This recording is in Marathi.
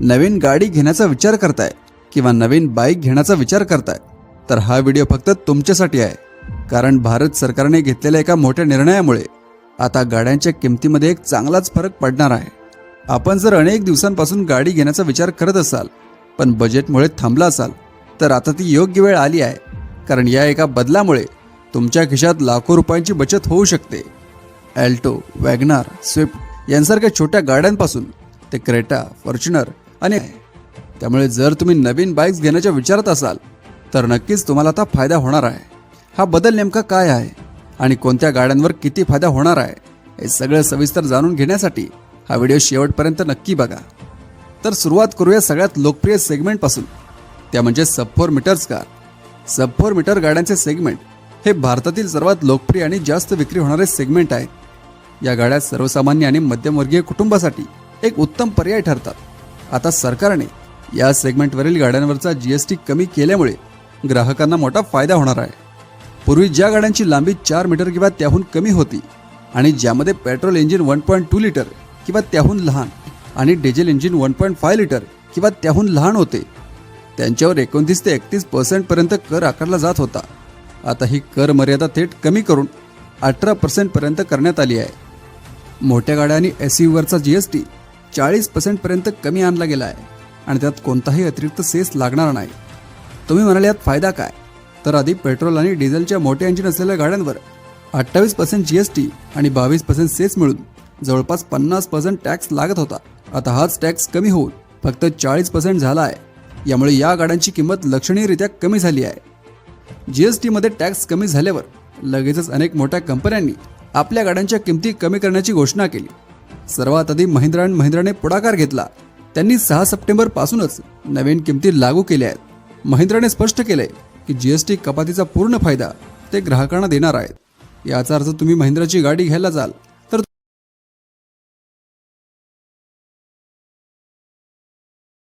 नवीन गाडी घेण्याचा विचार करताय किंवा नवीन बाईक घेण्याचा विचार करताय तर हा व्हिडिओ फक्त तुमच्यासाठी आहे. कारण भारत सरकारने घेतलेल्या एका मोठ्या निर्णयामुळे आता गाड्यांच्या किमतीमध्ये एक चांगलाच फरक पडणार आहे. आपण जर अनेक दिवसांपासून गाडी घेण्याचा विचार करत असाल पण बजेटमुळे थांबला असाल तर आता ती योग्य वेळ आली आहे. कारण या एका बदलामुळे तुमच्या खिशात लाखो रुपयांची बचत होऊ शकते. ॲल्टो वॅगनार स्विफ्ट यांसारख्या छोट्या गाड्यांपासून ते क्रेटा फॉर्च्युनर आणि त्यामुळे जर तुम्ही नवीन बाईक्स घेण्याच्या विचारात असाल तर नक्कीच तुम्हाला आता फायदा होणार आहे. हा बदल नेमका काय आहे आणि कोणत्या गाड्यांवर किती फायदा होणार आहे हे सगळं सविस्तर जाणून घेण्यासाठी हा व्हिडिओ शेवटपर्यंत नक्की बघा. तर सुरुवात करूया सगळ्यात लोकप्रिय सेगमेंटपासून त्या म्हणजे sub four metres car sub four metre गाड्यांचे सेगमेंट हे भारतातील सर्वात लोकप्रिय आणि जास्त विक्री होणारे सेगमेंट आहेत. या गाड्या सर्वसामान्य आणि मध्यमवर्गीय कुटुंबासाठी एक उत्तम पर्याय ठरतात. आता सरकारने या सेगमेंटवरील गाड्यांवरचा जीएसटी कमी केल्यामुळे ग्राहकांना मोठा फायदा होणार आहे. पूर्वी ज्या गाड्यांची लांबी चार मीटर किंवा त्याहून कमी होती आणि ज्यामध्ये petrol engine one point two litre किंवा त्याहून लहान आणि diesel engine one point five litre किंवा त्याहून लहान होते त्यांच्यावर एकोणतीस ते एकतीस पर्सेंटपर्यंत कर आकारला जात होता. आता ही कर मर्यादा थेट कमी करून अठरा पर्सेंटपर्यंत करण्यात आली आहे. मोठ्या गाड्या आणि एस यूवरचा जी एस टी चाळीस पर्सेंटपर्यंत कमी आणला गेला आहे आणि त्यात कोणताही अतिरिक्त सेस लागणार नाही. तुम्ही म्हणाले यात फायदा काय? तर आधी पेट्रोल आणि डिझेलच्या मोठ्या इंजिन असलेल्या गाड्यांवर अठ्ठावीस पर्सेंट जी एस टी आणि बावीस पर्सेंट सेस मिळून जवळपास पन्नास पर्सेंट टॅक्स लागत होता. आता हाच टॅक्स कमी होऊन फक्त चाळीस पर्सेंट झाला आहे यामुळे या गाड्यांची किंमत लक्षणीयरित्या कमी झाली आहे. जी एस टीमध्ये टॅक्स कमी झाल्यावर लगेचच अनेक मोठ्या कंपन्यांनी आपल्या गाड्यांच्या किमती कमी करण्याची घोषणा केली. सर्वात आधी महिंद्रा अँड महिंद्राने पुढाकार घेतला. त्यांनी सहा सप्टेंबर पासूनच नवीन किमती लागू केल्या आहेत. महिंद्राने स्पष्ट केलंय की जीएसटी कपातीचा पूर्ण फायदा ते ग्राहकांना देणार आहेत. याचा अर्थ तुम्ही महिंद्राची गाडी घ्यायला जाल.